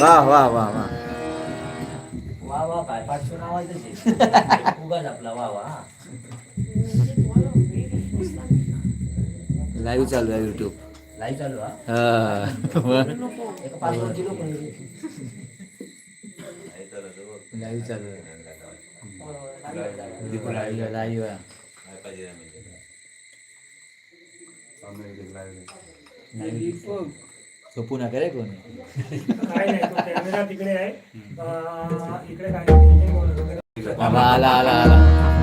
वा वा वा वा वा वा काय पाठचं नाव आहे तसे उगाच आपला वा वा लाईव्ह चालू आहे युट्यूब लाईव्ह चालू लाईव्ह चालू आहे. लाईव्ह लाईव्ह आहे. झोपू नका रे कोणी. काय नाही तो कॅमेरा तिकडे आहे. आला आला आला.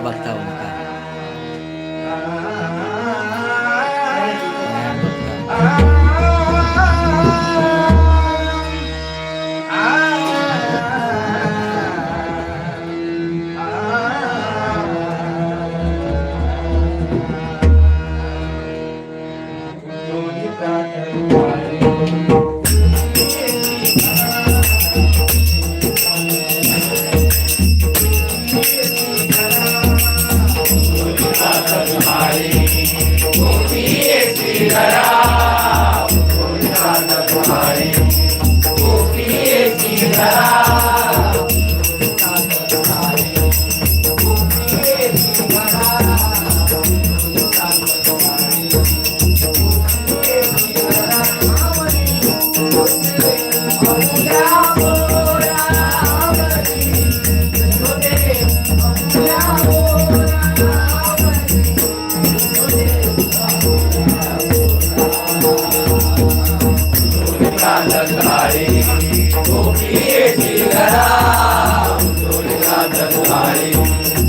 memperbaktahkan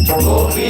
गोपी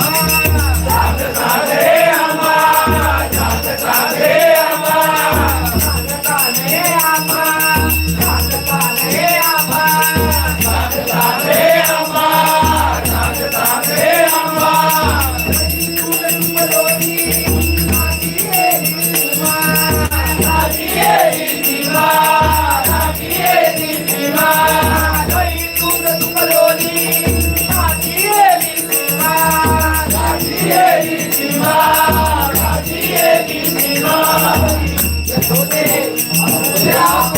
Oh. Yeah.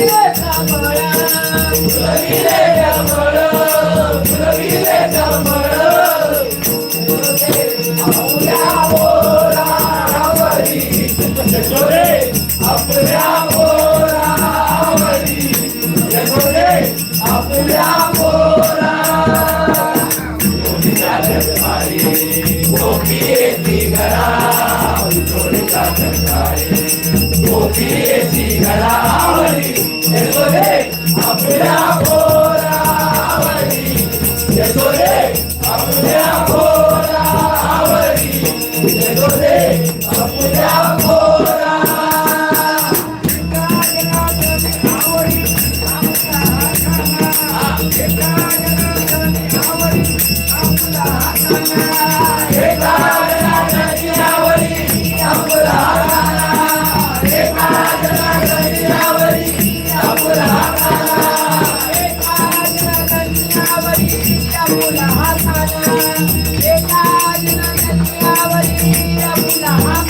सरकारी गोपी येती घरा उठोणीचा सरकारी गोपी येती घरा आवली येतो रे आपल्या बोरावली येतो रे आपल्या बोरावली येतो रे आपल्या बोरा आवडी आवडा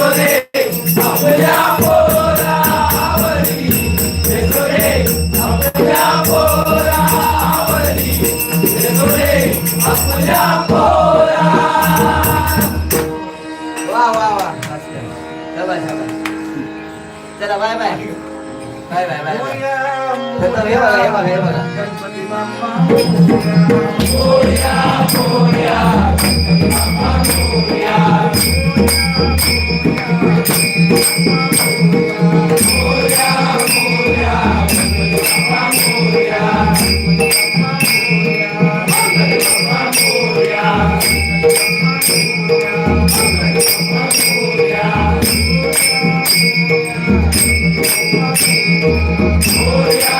Go get तर हे बघा हे बघा हे बघा Morya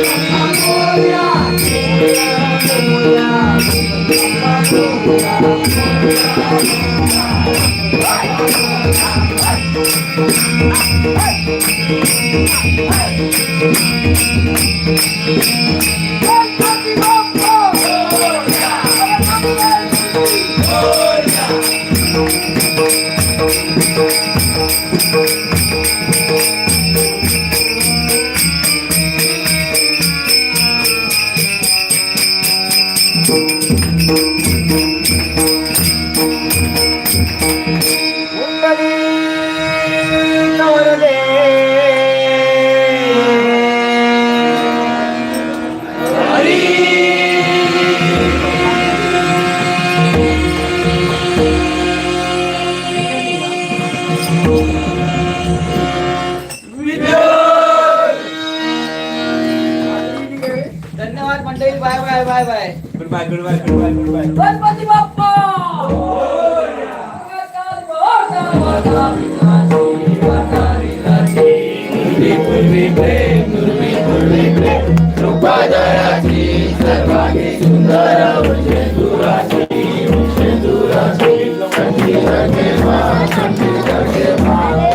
Hey! Sundara, Sundara, Sundara, Sundara, Sundara, Sundara, Sundara, Sundara, Sundara, Sundara,